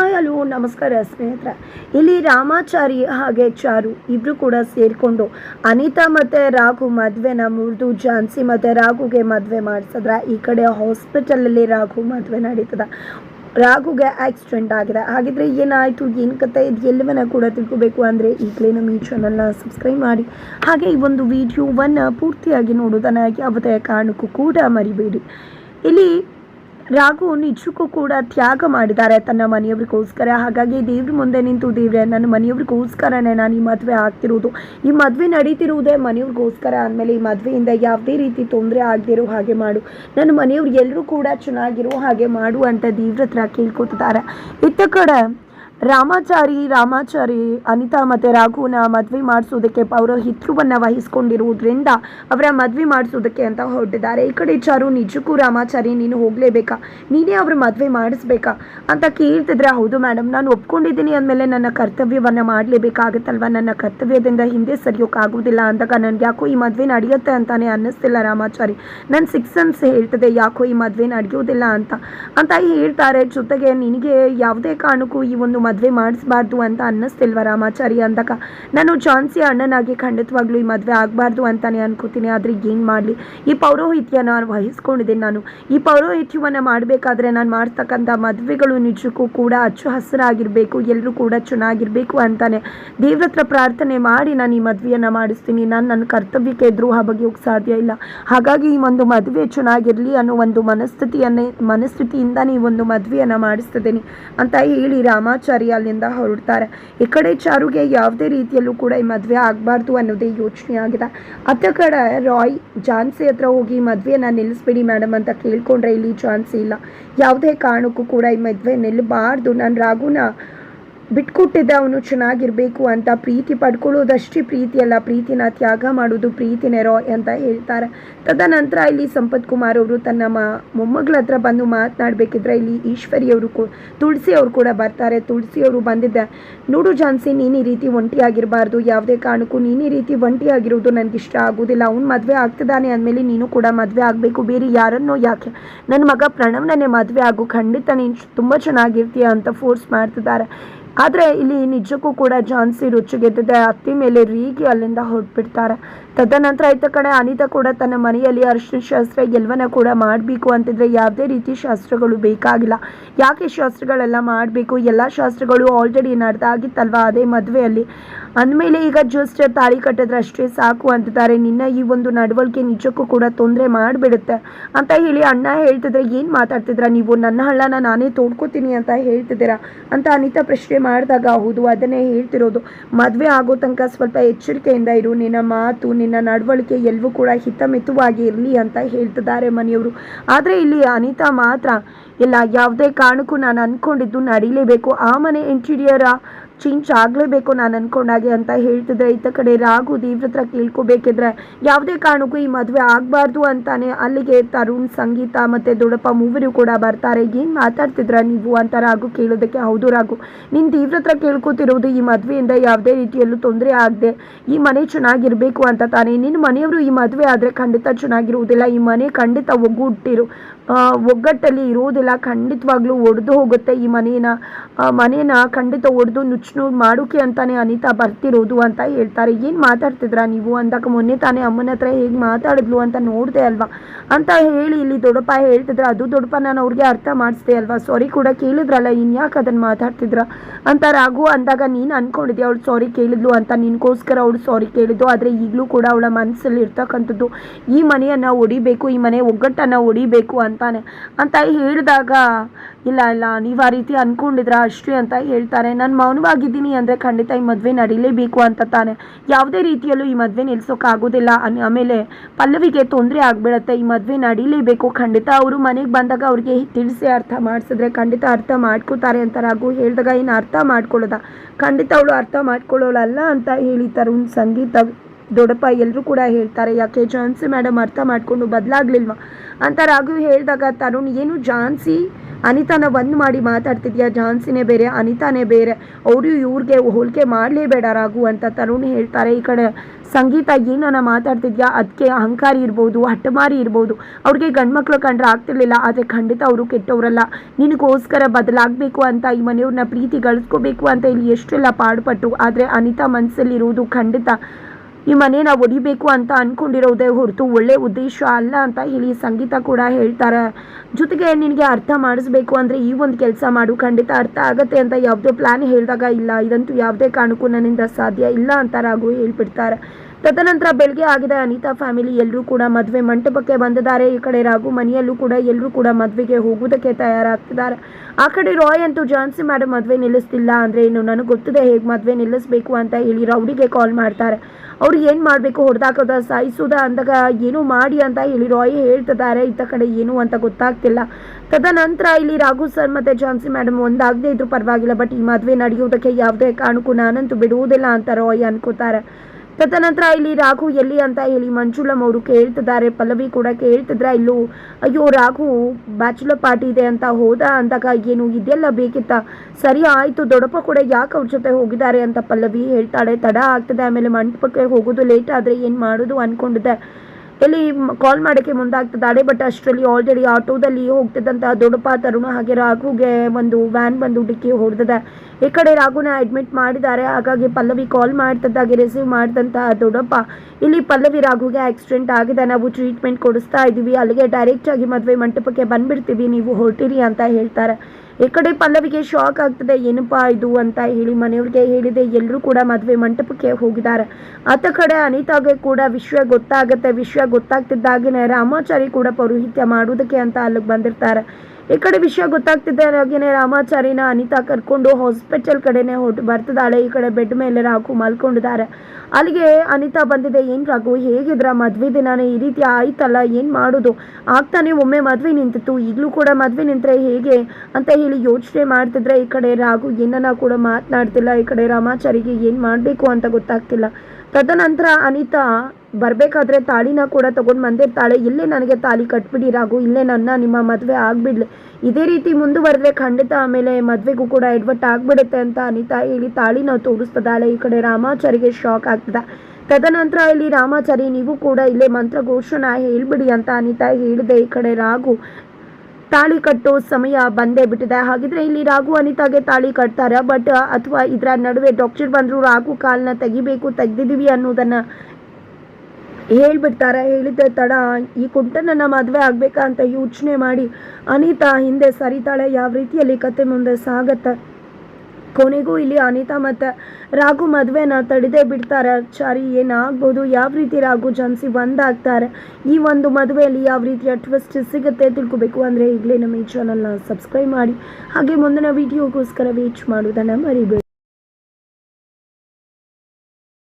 Hello, ನಮಸ್ಕಾರ, ಸ್ನೇಹಿತರೆ. ಇಲ್ಲಿ ರಾಮಾಚಾರಿ ಹಾಗೆ ಚಾರು ಇಬ್ರು ಕೂಡ ಸೇರಿಕೊಂಡು ಅನಿತಾ ಮತ್ತು ರಾಘು ಮದುವೆನ ಮುರಿದು ಝಾನ್ಸಿ ಮತ್ತು ರಾಘುಗೆ ಮದುವೆ ಮಾಡಿಸಿದ್ರೆ ಈ ಕಡೆ ಹಾಸ್ಪಿಟಲಲ್ಲಿ ರಾಘು ಮದುವೆ ನಡೀತದ. ರಾಘುಗೆ ಆಕ್ಸಿಡೆಂಟ್ ಆಗಿದೆ. ಹಾಗಿದ್ರೆ ಏನಾಯಿತು? ಏನು ಕತೆ? ಇದು ಎಲ್ಲವನ್ನ ಕೂಡ ತಿಳ್ಕೊಬೇಕು ಅಂದರೆ ಈಗಲೇ ನಮ್ಮ ಈ ಚಾನಲ್ನ ಸಬ್ಸ್ಕ್ರೈಬ್ ಮಾಡಿ. ಹಾಗೆ ಈ ಒಂದು ವಿಡಿಯೋವನ್ನು ಪೂರ್ತಿಯಾಗಿ ನೋಡೋದನ್ನು ಯಾವುದೇ ಕಾರಣಕ್ಕೂ ಕೂಡ ಮರಿಬೇಡಿ. ಇಲ್ಲಿ ರಾಘು ನಿಜಕ್ಕೂ ಕೂಡ ತ್ಯಾಗ ಮಾಡಿದ್ದಾರೆ ತನ್ನ ಮನೆಯವ್ರಿಗೋಸ್ಕರ. ಹಾಗಾಗಿ ದೇವ್ರ ಮುಂದೆ ನಿಂತು ದೇವ್ರೆ, ನನ್ನ ಮನೆಯವ್ರಿಗೋಸ್ಕರನೇ ನಾನು ಈ ಮದುವೆ ಆಗ್ತಿರೋದು. ಈ ಮದುವೆ ನಡೀತಿರುವುದೇ ಮನೆಯವ್ರಿಗೋಸ್ಕರ ಅಂದಮೇಲೆ ಈ ಮದುವೆಯಿಂದ ಯಾವುದೇ ರೀತಿ ತೊಂದರೆ ಆಗದಿರೋ ಹಾಗೆ ಮಾಡು. ನನ್ನ ಮನೆಯವ್ರು ಎಲ್ಲರೂ ಕೂಡ ಚೆನ್ನಾಗಿರೋ ಹಾಗೆ ಮಾಡು ಅಂತ ದೇವ್ರ ಹತ್ರ ಕೇಳ್ಕೊತಿದ್ದಾರೆ. ಇತ್ತ ಕಡೆ ರಾಮಾಚಾರಿ ರಾಮಾಚಾರಿ, ಅನಿತಾ ಮತ್ತು ರಾಘುನ ಮದುವೆ ಮಾಡಿಸೋದಕ್ಕೆ ಪೌರೋಹಿತ್ಯವನ್ನು ವಹಿಸ್ಕೊಂಡಿರುವುದರಿಂದ ಅವರ ಮದುವೆ ಮಾಡಿಸೋದಕ್ಕೆ ಅಂತ ಹೊರಟಿದ್ದಾರೆ. ಈ ಕಡೆ ಚಾರು ನಿಜಕ್ಕೂ ರಾಮಾಚಾರಿ, ನೀನು ಹೋಗಲೇಬೇಕಾ? ನೀನೇ ಅವರು ಮದುವೆ ಮಾಡಿಸ್ಬೇಕಾ? ಅಂತ ಕೇಳ್ತಿದ್ರೆ, ಹೌದು ಮೇಡಮ್ ನಾನು ಒಪ್ಕೊಂಡಿದ್ದೀನಿ ಅಂದಮೇಲೆ ನನ್ನ ಕರ್ತವ್ಯವನ್ನು ಮಾಡಲೇಬೇಕಾಗತ್ತಲ್ವ? ನನ್ನ ಕರ್ತವ್ಯದಿಂದ ಹಿಂದೆ ಸರಿಯೋಕ್ಕಾಗೋದಿಲ್ಲ ಅಂದಾಗ ನನಗೆ ಯಾಕೋ ಈ ಮದುವೆ ನಡೆಯುತ್ತೆ ಅಂತಾನೆ ಅನ್ನಿಸ್ತಿಲ್ಲ ರಾಮಾಚಾರಿ. ನನ್ನ ಸಿಕ್ಸ್ ಸೆನ್ಸ್ ಹೇಳ್ತದೆ, ಯಾಕೋ ಈ ಮದುವೆ ನಡೆಯೋದಿಲ್ಲ ಅಂತ. ಅಂತ ಹೇಳ್ತಾರೆ. ಜೊತೆಗೆ ನಿನಗೆ ಯಾವುದೇ ಕಾರಣಕ್ಕೂ ಈ ಒಂದು ಮದುವೆ ಮಾಡಿಸ್ಬಾರ್ದು ಅಂತ ಅನ್ನಿಸ್ತಿಲ್ವ ರಾಮಾಚಾರಿ ಅಂದಾಗ? ನಾನು ಝಾನ್ಸಿ ಅಣ್ಣನಾಗಿ ಖಂಡಿತವಾಗ್ಲೂ ಈ ಮದುವೆ ಆಗಬಾರ್ದು ಅಂತಾನೆ ಅನ್ಕೋತೀನಿ, ಆದರೆ ಏನು ಮಾಡಲಿ? ಈ ಪೌರೋಹಿತ್ಯನ ವಹಿಸ್ಕೊಂಡಿದ್ದೀನಿ ನಾನು. ಈ ಪೌರೋಹಿತ್ಯವನ್ನು ಮಾಡಬೇಕಾದ್ರೆ ನಾನು ಮಾಡ್ತಕ್ಕಂಥ ಮದುವೆಗಳು ನಿಜಕ್ಕೂ ಕೂಡ ಅಚ್ಚು ಹಸಿರಾಗಿರಬೇಕು ಎಲ್ಲರೂ ಕೂಡ ಚೆನ್ನಾಗಿರಬೇಕು ಅಂತಾನೆ. ದೇವ್ರ ಪ್ರಾರ್ಥನೆ ಮಾಡಿ ನಾನು ಈ ಮದುವೆಯನ್ನು ಮಾಡಿಸ್ತೀನಿ. ನಾನು ನನ್ನ ಕರ್ತವ್ಯಕ್ಕೆ ದ್ರೋಹ ಬಗೆಯೋಕ್ಕೆ ಸಾಧ್ಯ ಇಲ್ಲ. ಹಾಗಾಗಿ ಈ ಒಂದು ಮದುವೆ ಚೆನ್ನಾಗಿರಲಿ ಅನ್ನೋ ಒಂದು ಮನಸ್ಥಿತಿಯನ್ನೇ ಮನಸ್ಥಿತಿಯಿಂದ ಈ ಒಂದು ಮದುವೆಯನ್ನು ಮಾಡಿಸ್ತಿದ್ದೀನಿ ಅಂತ ಹೇಳಿ ರಾಮಾಚಾರಿ ಅಲ್ಲಿಂದ ಹೊರಡ್ತಾರೆ. ಈ ಕಡೆ ಚಾರುಗೆ ಯಾವುದೇ ರೀತಿಯಲ್ಲೂ ಕೂಡ ಈ ಮದುವೆ ಆಗಬಾರ್ದು ಅನ್ನೋದೇ ಯೋಚನೆ ಆಗಿದೆ ಅತ್ತ ಕಡೆ ರಾಯ್, ಝಾನ್ಸಿ ಹತ್ರ ಹೋಗಿ ಮದುವೆನ ನಿಲ್ಲಿಸ್ಬಿಡಿ ಮೇಡಮ್ ಅಂತ ಕೇಳ್ಕೊಂಡ್ರೆ ಇಲ್ಲಿ ಚಾನ್ಸ್ ಇಲ್ಲ. ಯಾವುದೇ ಕಾರಣಕ್ಕೂ ಕೂಡ ಈ ಮದುವೆ ನಿಲ್ಲಬಾರ್ದು. ನಾನು ರಾಘುನ ಬಿಟ್ಕೊಟ್ಟಿದ್ದೆ ಅವನು ಚೆನ್ನಾಗಿರಬೇಕು ಅಂತ ಪ್ರೀತಿ ಪಡ್ಕೊಳ್ಳೋದಷ್ಟೇ ಪ್ರೀತಿಯಲ್ಲ ಪ್ರೀತಿನ ತ್ಯಾಗ ಮಾಡೋದು ಪ್ರೀತಿನೇ ನೆರೋ ಅಂತ ಹೇಳ್ತಾರೆ. ತದನಂತರ ಇಲ್ಲಿ ಸಂಪತ್ ಕುಮಾರ್ ಅವರು ತನ್ನ ಮೊಮ್ಮಗಳ ಹತ್ರ ಬಂದು ಮಾತನಾಡಬೇಕಿದ್ರೆ ಇಲ್ಲಿ ಈಶ್ವರಿ ಅವರು ಕೂ, ತುಳಸಿ ಅವರು ಕೂಡ ಬರ್ತಾರೆ. ತುಳಸಿ ಅವರು ಬಂದಿದ್ದೆ, ನೋಡು ಜಾನ್ಸಿ ನೀನು ಈ ರೀತಿ ಒಂಟಿಯಾಗಿರಬಾರ್ದು ಯಾವುದೇ ಕಾರಣಕ್ಕೂ ನೀನು ಈ ರೀತಿ ಒಂಟಿಯಾಗಿರೋದು ನನಗೆ ಇಷ್ಟ ಆಗೋದಿಲ್ಲ. ಅವ್ನು ಮದುವೆ ಆಗ್ತಿದ್ದಾನೆ ಅಂದಮೇಲೆ ನೀನು ಕೂಡ ಮದುವೆ ಆಗಬೇಕು. ಬೇರೆ ಯಾರನ್ನೋ ಯಾಕೆ? ನನ್ನ ಮಗ ಪ್ರಣವ್ನೇ ಮದುವೆ ಆಗು. ಖಂಡಿತ ನೀನು ತುಂಬ ಚೆನ್ನಾಗಿರ್ತೀಯ ಅಂತ ಫೋರ್ಸ್ ಮಾಡ್ತಿದ್ದಾರೆ. ಆದರೆ ಇಲ್ಲಿ ನಿಜಕ್ಕೂ ಕೂಡ ಝಾನ್ಸಿ ರುಚಿಗೆದ್ದಿದೆ ಅತ್ತಿ ಮೇಲೆ ರೀಗಿ ಅಲ್ಲಿಂದ ಹೊರಟ್ಬಿಡ್ತಾರೆ ತದನಂತರ ಆಯ್ತ ಕಡೆ ಅನಿತಾ ಕೂಡ ತನ್ನ ಮನೆಯಲ್ಲಿ ಅರಿಶಿನ ಶಾಸ್ತ್ರ ಎಲ್ಲವನ್ನ ಕೂಡ ಮಾಡಬೇಕು ಅಂತಿದ್ರೆ ಯಾವುದೇ ರೀತಿ ಶಾಸ್ತ್ರಗಳು ಬೇಕಾಗಿಲ್ಲ. ಯಾಕೆ ಶಾಸ್ತ್ರಗಳೆಲ್ಲ ಮಾಡಬೇಕು? ಎಲ್ಲ ಶಾಸ್ತ್ರಗಳು ಆಲ್ರೆಡಿ ನಡೆದಾಗಿತ್ತಲ್ವ ಅದೇ ಮದುವೆಯಲ್ಲಿ. ಅಂದಮೇಲೆ ಈಗ ಜಸ್ಟ್ ತಾಳಿ ಕಟ್ಟಿದ್ರೆ ಅಷ್ಟೇ ಸಾಕು ಅಂತಿದ್ದಾರೆ. ನಿನ್ನ ಈ ಒಂದು ನಡವಳಿಕೆ ನಿಜಕ್ಕೂ ಕೂಡ ತೊಂದರೆ ಮಾಡಿಬಿಡುತ್ತೆ ಅಂತ ಹೇಳಿ ಅಣ್ಣ ಹೇಳ್ತಿದ್ರೆ, ಏನು ಮಾತಾಡ್ತಿದ್ರ ನೀವು ನನ್ನ ಹಳ್ಳನ ನಾನೇ ತೋಡ್ಕೋತೀನಿ ಅಂತ ಹೇಳ್ತಿದ್ದೀರಾ? ಅಂತ ಅನಿತಾ ಪ್ರಶ್ನೆ ಮಾಡಿದಾಗ ಹೌದು, ಅದನ್ನೇ ಹೇಳ್ತಿರೋದು. ಮದುವೆ ಆಗೋ ತನಕ ಸ್ವಲ್ಪ ಎಚ್ಚರಿಕೆಯಿಂದ ಇರು. ನಿನ್ನ ಮಾತು, ನಿನ್ನ ನಡವಳಿಕೆ ಎಲ್ಲವೂ ಕೂಡ ಹಿತಮಿತವಾಗಿ ಇರಲಿ ಅಂತ ಹೇಳ್ತಿದ್ದಾರೆ ಮನೆಯವರು. ಆದರೆ ಇಲ್ಲಿ ಅನಿತಾ ಮಾತ್ರ ಇಲ್ಲ. ಯಾವುದೇ ಕಾರಣಕ್ಕೂ ನಾನು ಅಂದ್ಕೊಂಡಿದ್ದು ನಡೀಲೇಬೇಕು. ಆ ಮನೆ ಇಂಟೀರಿಯರ ಚೇಂಜ್ ಆಗಲೇಬೇಕು ನಾನು ಅಂದ್ಕೊಂಡಾಗೆ ಅಂತ ಹೇಳ್ತಿದ್ರೆ ಇತ್ತ ಕಡೆ ರಾಘು ದೇವ್ರ ಹತ್ರ ಕೇಳ್ಕೊಬೇಕಿದ್ರೆ ಯಾವುದೇ ಕಾರಣಕ್ಕೂ ಈ ಮದುವೆ ಆಗಬಾರ್ದು ಅಂತಾನೆ ಅಲ್ಲಿಗೆ ತರುಣ್, ಸಂಗೀತ ಮತ್ತು ದೊಡ್ಡಪ್ಪ ಮೂವರು ಕೂಡ ಬರ್ತಾರೆ. ಏನು ಮಾತಾಡ್ತಿದ್ರ ನೀವು ಅಂತ ರಾಘು ಕೇಳೋದಕ್ಕೆ? ಹೌದು ರಾಘು, ನೀನು ದೇವ್ರ ಹತ್ರ ಕೇಳ್ಕೊತಿರೋದು ಈ ಮದುವೆಯಿಂದ ಯಾವುದೇ ರೀತಿಯಲ್ಲೂ ತೊಂದರೆ ಆಗದೆ ಈ ಮನೆ ಚೆನ್ನಾಗಿರಬೇಕು ಅಂತ ತಾನೇ. ನಿನ್ನ ಮನೆಯವರು ಈ ಮದುವೆ ಆದರೆ ಖಂಡಿತ ಚೆನ್ನಾಗಿರುವುದಿಲ್ಲ. ಈ ಮನೆ ಖಂಡಿತ ಒಗ್ಗೂಟ್ಟಿರು. ಒಗ್ಗಟ್ಟಲ್ಲಿ ಇರೋದಿಲ್ಲ ಖಂಡಿತವಾಗ್ಲೂ ಒಡೆದು ಹೋಗುತ್ತೆ ಈ ಮನೇನ ಮನೇನ ಖಂಡಿತ ಒಡೆದು ನುಚ್ಚು ಮಾಡೋಕೆ ಅಂತಾನೆ ಅನಿತಾ ಬರ್ತಿರೋದು ಅಂತ ಹೇಳ್ತಾರೆ. ಏನು ಮಾತಾಡ್ತಿದ್ರಾ ನೀವು? ಅಂದಾಗ ಮೊನ್ನೆ ತಾನೇ ಅಮ್ಮನ ಹತ್ರ ಹೇಗೆ ಮಾತಾಡಿದ್ಲು ಅಂತ ನೋಡಿದೆ ಅಲ್ವಾ? ಅಂತ ಹೇಳಿ ಇಲ್ಲಿ ದೊಡ್ಡಪ್ಪ ಹೇಳ್ತಿದ್ರೆ, ಅದು ದೊಡ್ಡಪ್ಪ, ನಾನು ಅವ್ರಿಗೆ ಅರ್ಥ ಮಾಡಿಸ್ದೆ ಅಲ್ವಾ? ಸಾರಿ ಕೂಡ ಕೇಳಿದ್ರಲ್ಲ, ಇನ್ಯಾಕೆ ಅದನ್ನು ಮಾತಾಡ್ತಿದ್ರ? ಅಂತ ರಾಘು ಅಂದಾಗ, ನೀನು ಅನ್ಕೊಂಡಿದ್ದೆ ಅವಳು ಸಾರಿ ಕೇಳಿದ್ಲು ಅಂತ? ನಿನ್ಗೋಸ್ಕರ ಅವಳು ಸಾರಿ ಕೇಳಿದ್ದು. ಆದರೆ ಈಗಲೂ ಕೂಡ ಅವಳ ಮನಸ್ಸಲ್ಲಿ ಇರ್ತಕ್ಕಂಥದ್ದು ಈ ಮನೆಯನ್ನು ಒಡಿಬೇಕು, ಈ ಮನೆ ಒಗ್ಗಟ್ಟನ್ನು ಒಡಿಬೇಕು ಅಂತಾನೆ. ಅಂತ ಹೇಳಿದಾಗ, ಇಲ್ಲ ಇಲ್ಲ, ನೀವು ಆ ರೀತಿ ಅಂದ್ಕೊಂಡಿದ್ರ ಅಷ್ಟೇ ಅಂತ ಹೇಳ್ತಾರೆ. ನಾನು ಮೌನವಾಗಿದ್ದೀನಿ ಅಂದರೆ ಖಂಡಿತ ಈ ಮದುವೆ ನಡೀಲೇಬೇಕು ಅಂತ ತಾನೆ. ಯಾವುದೇ ರೀತಿಯಲ್ಲೂ ಈ ಮದುವೆ ನಿಲ್ಸೋಕ್ಕಾಗೋದಿಲ್ಲ ಆಮೇಲೆ ಪಲ್ಲವಿಗೆ ತೊಂದರೆ ಆಗಿಬಿಡತ್ತೆ. ಈ ಮದುವೆ ನಡೀಲೇಬೇಕು. ಖಂಡಿತ ಅವರು ಮನೆಗೆ ಬಂದಾಗ ಅವ್ರಿಗೆ ತಿಳಿಸಿ ಅರ್ಥ ಮಾಡಿಸಿದ್ರೆ ಖಂಡಿತ ಅರ್ಥ ಮಾಡ್ಕೋತಾರೆ ಅಂತ ರಾಘು ಹೇಳಿದಾಗ ಏನು ಅರ್ಥ ಮಾಡ್ಕೊಳ್ಳೋದ? ಖಂಡಿತ ಅವಳು ಅರ್ಥ ಮಾಡ್ಕೊಳ್ಳೋಳಲ್ಲ ಅಂತ ಹೇಳಿ ತರುಣ್ ಸಂಗೀತ. ದೊಡ್ಡಪ್ಪ ಎಲ್ಲರೂ ಕೂಡ ಹೇಳ್ತಾರೆ, ಯಾಕೆ ಝಾನ್ಸಿ ಮೇಡಮ್ ಅರ್ಥ ಮಾಡಿಕೊಂಡು ಬದಲಾಗ್ಲಿಲ್ವಾ? ಅಂತ ರಾಘು ಹೇಳಿದಾಗ, ತರುಣ್, ಏನು ಝಾನ್ಸಿ ಅನಿತಾನ ಒಂದು ಮಾಡಿ ಮಾತಾಡ್ತಿದ್ಯಾ? ಝಾನ್ಸಿನೇ ಬೇರೆ, ಅನಿತಾನೇ ಬೇರೆ. ಅವರು ಇವ್ರಿಗೆ ಹೋಲಿಕೆ ಮಾಡಲೇಬೇಡ ರಾಘು, ಅಂತ ತರುಣ್ ಹೇಳ್ತಾರೆ. ಈ ಕಡೆ ಸಂಗೀತ ಏನನ್ನ ಮಾತಾಡ್ತಿದ್ಯಾ? ಅದಕ್ಕೆ ಅಹಂಕಾರಿ ಇರ್ಬೋದು ಹಟ್ಟಮಾರಿ ಇರ್ಬೋದು. ಅವ್ರಿಗೆ ಗಂಡ್ಮಕ್ಳು ಕಂಡ್ರೆ ಆಗ್ತಿರ್ಲಿಲ್ಲ, ಆದರೆ ಖಂಡಿತ ಅವರು ಕೆಟ್ಟವರಲ್ಲ. ನಿನಗೋಸ್ಕರ ಬದಲಾಗಬೇಕು ಅಂತ ಈ ಮನೆಯವ್ರನ್ನ ಪ್ರೀತಿ ಗಳಿಸ್ಕೋಬೇಕು ಅಂತ ಇಲ್ಲಿ ಎಷ್ಟೆಲ್ಲ ಪಾಡುಪಟ್ಟು ಆದರೆ ಅನಿತಾ ಮನಸ್ಸಲ್ಲಿರುವುದು ಖಂಡಿತ ಈ ನಾವು ಒಡಿಬೇಕು ಅಂತ ಅನ್ಕೊಂಡಿರೋದೇ ಹೊರತು ಒಳ್ಳೆ ಉದ್ದೇಶ ಅಲ್ಲ ಅಂತ ಹೇಳಿ ಸಂಗೀತ ಕೂಡ ಹೇಳ್ತಾರೆ. ಜೊತೆಗೆ ನಿನಗೆ ಅರ್ಥ ಮಾಡಿಸ್ಬೇಕು ಅಂದರೆ ಈ ಒಂದು ಕೆಲಸ ಮಾಡು. ಖಂಡಿತ ಅರ್ಥ ಆಗತ್ತೆ ಅಂತ ಯಾವುದೋ ಪ್ಲ್ಯಾನ್ ಹೇಳಿದಾಗ ಇಲ್ಲ. ಇದಂತೂ ಯಾವುದೇ ಕಾರಣಕ್ಕೂ ನನ್ನಿಂದ ಸಾಧ್ಯ ಇಲ್ಲ ಅಂತ ರಾಘು ಹೇಳ್ಬಿಡ್ತಾರೆ. ತದನಂತರ ಬೆಳಗ್ಗೆ ಆಗಿದೆ ಅನಿತಾ ಫ್ಯಾಮಿಲಿ ಎಲ್ಲರೂ ಕೂಡ ಮದುವೆ ಮಂಟಪಕ್ಕೆ ಬಂದಿದ್ದಾರೆ. ಈ ಕಡೆ ರಾಘು ಮನೆಯಲ್ಲೂ ಕೂಡ ಎಲ್ಲರೂ ಕೂಡ ಮದುವೆಗೆ ಹೋಗುವುದಕ್ಕೆ ತಯಾರಾಗ್ತಿದ್ದಾರೆ. ಆ ಕಡೆ ರಾಯ್ ಅಂತೂ, ಜಾನ್ಸಿ ಮೇಡಮ್ ಮದುವೆ ನಿಲ್ಲಿಸ್ತಿಲ್ಲ ಅಂದರೆ ಇನ್ನು ನನಗೆ ಗೊತ್ತಿದೆ ಹೇಗೆ ಮದುವೆ ನಿಲ್ಲಿಸ್ಬೇಕು ಅಂತ ಹೇಳಿ ರೌಡಿಗೆ ಕಾಲ್ ಮಾಡ್ತಾರೆ. ಅವ್ರು ಏನು ಮಾಡಬೇಕು, ಹೊಡೆದಾಕೋದ, ಸಾಯಿಸೋದ, ಅಂದಾಗ ಏನು ಮಾಡಿ ಅಂತ ಹೇಳಿ ರಾಯ್ ಹೇಳ್ತಿದ್ದಾರೆ. ಇತ್ತ ಕಡೆ ಏನು ಅಂತ ಗೊತ್ತಾಗ್ತಿಲ್ಲ. ತದನಂತರ ಇಲ್ಲಿ ರಾಘು ಸರ್ ಮತ್ತು ಜಾನ್ಸಿ ಮೇಡಮ್ ಒಂದಾಗದೇ ಇದ್ರೂ ಪರವಾಗಿಲ್ಲ ಬಟ್ ಈ ಮದುವೆ ನಡೆಯುವುದಕ್ಕೆ ಯಾವುದೇ ಕಾರಣಕ್ಕೂ ನಾನಂತೂ ಬಿಡುವುದಿಲ್ಲ ಅಂತ ರಾಯ್ ಅನ್ಕೋತಾರೆ. ತದನಂತರ ಇಲ್ಲಿ ರಾಘು ಎಲ್ಲಿ ಅಂತ ಹೇಳಿ ಮಂಜುಳಂ ಅವರು ಕೇಳ್ತಿದ್ದಾರೆ. ಪಲ್ಲವಿ ಕೂಡ ಕೇಳ್ತಿದ್ರೆ ಇಲ್ಲೂ, ಅಯ್ಯೋ ರಾಘು, ಬ್ಯಾಚುಲರ್ ಪಾರ್ಟಿ ಇದೆ ಅಂತ ಹೋದ ಅಂದಾಗ ಏನು ಇದೆಲ್ಲ ಬೇಕಿತ್ತ? ಸರಿ ಆಯಿತು, ದೊಡ್ಡಪ್ಪ ಕೂಡ ಯಾಕೆ ಅವ್ರ ಜೊತೆ ಹೋಗಿದ್ದಾರೆ ಅಂತ ಪಲ್ಲವಿ ಹೇಳ್ತಾಳೆ. ತಡ ಆಗ್ತದೆ, ಆಮೇಲೆ ಮಂಟಪಕ್ಕೆ ಹೋಗೋದು ಲೇಟ್ ಆದರೆ ಏನು ಮಾಡೋದು ಅಂದ್ಕೊಂಡಿದ್ದೆ ಇಲ್ಲಿ ಕಾಲ್ ಮಾಡೋಕ್ಕೆ ಮುಂದಾಗ್ತಿದ್ದಾಳೆ ಬಟ್ ಅಷ್ಟರಲ್ಲಿ ಆಲ್ರೆಡಿ ಆಟೋದಲ್ಲಿ ಹೋಗ್ತಿದ್ದಂತಹ ದೊಡ್ಡಪ್ಪ, ತರುಣ ಹಾಗೆ ರಾಘುಗೆ ಒಂದು ವ್ಯಾನ್ ಬಂದು ಡಿಕ್ಕಿ ಹೊಡೆದಿದೆ. ಈ ಕಡೆ ರಾಘುನ ಅಡ್ಮಿಟ್ ಮಾಡಿದ್ದಾರೆ. ಹಾಗಾಗಿ ಪಲ್ಲವಿ ಕಾಲ್ ಮಾಡ್ತಿದ್ದಾಗೆ ರಿಸೀವ್ ಮಾಡಿದಂತಹ ದೊಡ್ಡಪ್ಪ ಇಲ್ಲಿ ಪಲ್ಲವಿ ರಾಘುಗೆ ಆಕ್ಸಿಡೆಂಟ್ ಆಗಿದೆ. ನಾವು ಟ್ರೀಟ್ಮೆಂಟ್ ಕೊಡಿಸ್ತಾ ಇದ್ದೀವಿ. ಅಲ್ಲಿಗೆ ಡೈರೆಕ್ಟ್ ಆಗಿ ಮದುವೆ ಮಂಟಪಕ್ಕೆ ಬಂದ್ಬಿಡ್ತೀವಿ. ನೀವು ಹೊರಟಿರಿ ಅಂತ ಹೇಳ್ತಾರೆ. ಈ ಕಡೆ ಪಲ್ಲವಿಗೆ ಶಾಕ್ ಆಗ್ತದೆ. ಏನಪ್ಪಾ ಇದು ಅಂತ ಹೇಳಿ ಮನೆಯವ್ರಿಗೆ ಹೇಳಿದೆ. ಎಲ್ಲರೂ ಕೂಡ ಮದುವೆ ಮಂಟಪಕ್ಕೆ ಹೋಗಿದ್ದಾರೆ. ಆತ ಕಡೆ ಅನಿತಾಗೆ ಕೂಡ ವಿಷಯ ಗೊತ್ತಾಗುತ್ತೆ. ವಿಷಯ ಗೊತ್ತಾಗ್ತಿದ್ದಾಗಿನ ರಾಮಾಚಾರಿ ಕೂಡ ಪೌರೋಹಿತ್ಯ ಮಾಡುವುದಕ್ಕೆ ಅಂತ ಅಲ್ಲಿಗೆ ಬಂದಿರ್ತಾರೆ. ಈ ಕಡೆ ವಿಷಯ ಗೊತ್ತಾಗ್ತಿದೆ. ಹಾಗೇನೆ ರಾಮಾಚಾರಿನ ಅನಿತಾ ಕರ್ಕೊಂಡು ಹಾಸ್ಪಿಟಲ್ ಕಡೆನೆ ಹೊಟ್ಟು ಬರ್ತಿದ್ದಾಳೆ. ಈ ಕಡೆ ಬೆಡ್ ಮೇಲೆ ರಾಘು ಮಲ್ಕೊಂಡಿದ್ದಾರೆ. ಅಲ್ಲಿಗೆ ಅನಿತಾ ಬಂದಿದೆ. ಏನು ರಾಘು, ಹೇಗಿದ್ರ? ಮದ್ವೆ ದಿನಾನೇ ಈ ರೀತಿ ಆಯ್ತಲ್ಲ? ಏನು ಮಾಡೋದು? ಆಗ್ತಾನೆ ಒಮ್ಮೆ ಮದ್ವೆ ನಿಂತಿತ್ತು. ಈಗಲೂ ಕೂಡ ಮದ್ವೆ ನಿಂತರೆ ಹೇಗೆ ಅಂತ ಹೇಳಿ ಯೋಚನೆ ಮಾಡ್ತಿದ್ರೆ ಈ ಕಡೆ ರಾಘು ಏನನ್ನ ಕೂಡ ಮಾತನಾಡ್ತಿಲ್ಲ. ಈ ಕಡೆ ರಾಮಾಚಾರಿಗೆ ಏನು ಮಾಡಬೇಕು ಅಂತ ಗೊತ್ತಾಗ್ತಿಲ್ಲ. ತದನಂತರ ಅನಿತಾ ಬರಬೇಕಾದ್ರೆ ತಾಳಿನ ಕೂಡ ತಗೊಂಡು ಬಂದಿರ್ತಾಳೆ. ಇಲ್ಲೇ ನನಗೆ ತಾಳಿ ಕಟ್ಬಿಡಿ ರಾಘು, ಇಲ್ಲೇ ನನ್ನ, ನಿಮ್ಮ ಮದುವೆ ಆಗ್ಬಿಡ್ಲಿ. ಇದೇ ರೀತಿ ಮುಂದುವರೆದ್ರೆ ಖಂಡಿತ ಆಮೇಲೆ ಮದುವೆಗೂ ಕೂಡ ಎಡ್ವಟ್ ಆಗ್ಬಿಡುತ್ತೆ ಅಂತ ಅನಿತಾ ಹೇಳಿ ತಾಳಿನ ತೋರಿಸ್ತದಾಳೆ. ಈ ಕಡೆ ರಾಮಾಚಾರಿಗೆ ಶಾಕ್ ಆಗ್ತದ. ತದನಂತರ ಇಲ್ಲಿ ರಾಮಾಚಾರಿ, ನೀವು ಕೂಡ ಇಲ್ಲೇ ಮಂತ್ರಘೋಷಣ ಹೇಳ್ಬಿಡಿ ಅಂತ ಅನಿತಾ ಹೇಳಿದೆ. ಈ ಕಡೆ ರಾಘು ತಾಳಿ ಕಟ್ಟೋ ಸಮಯ ಬಂದೇ ಬಿಟ್ಟಿದೆ. ಹಾಗಿದ್ರೆ ಇಲ್ಲಿ ರಾಘು ಅನಿತಾಗೆ ತಾಳಿ ಕಟ್ತಾರೆ. ಬಟ್, ಅಥವಾ ಇದರ ನಡುವೆ ಡಾಕ್ಟರ್ ಬಂದರು, ರಾಘು ಕಾಲನ್ನ ತೆಗಿಬೇಕು, ತೆಗ್ದಿದ್ದೀವಿ ಅನ್ನೋದನ್ನ ಹೇಳ್ಬಿಡ್ತಾರೆ, ಹೇಳಿದ್ದೆ, ತಡ, ಈ ಕುಂಟನನ್ನ ಮದುವೆ ಆಗ್ಬೇಕಾ? ಅಂತ ಯೋಚನೆ ಮಾಡಿ ಅನಿತಾ ಹಿಂದೆ ಸರಿತಾಳೆ. ಯಾವ ರೀತಿಯಲ್ಲಿ ಕತೆ ಮುಂದೆ ಸಾಗತ್ತೆ? ಕೊನೆಗೂ ಇಲ್ಲಿ ಅನಿತಾ ಮತ್ತು ರಾಘು ಮದುವೆನ ತಡೆದೇ ಬಿಡ್ತಾರೆ. ಚಾರಿ, ಏನಾಗ್ಬೋದು? ಯಾವ ರೀತಿ ರಾಘು ಜಾನ್ಸಿ ಒಂದಾಗ್ತಾರೆ? ಈ ಒಂದು ಮದುವೆಯಲ್ಲಿ ಯಾವ ರೀತಿಯ ಟ್ವಿಸ್ಟ್ ಸಿಗುತ್ತೆ ತಿಳ್ಕೊಬೇಕು ಅಂದರೆ ಈಗಲೇ ನಮ್ಮ ಈ ಚಾನಲ್ನ ಸಬ್ಸ್ಕ್ರೈಬ್ ಮಾಡಿ. ಹಾಗೆ ಮುಂದಿನ ವಿಡಿಯೋಗೋಸ್ಕರ ವೇಚ್ ಮಾಡೋದನ್ನು ಮರಿಬೇಡಿ.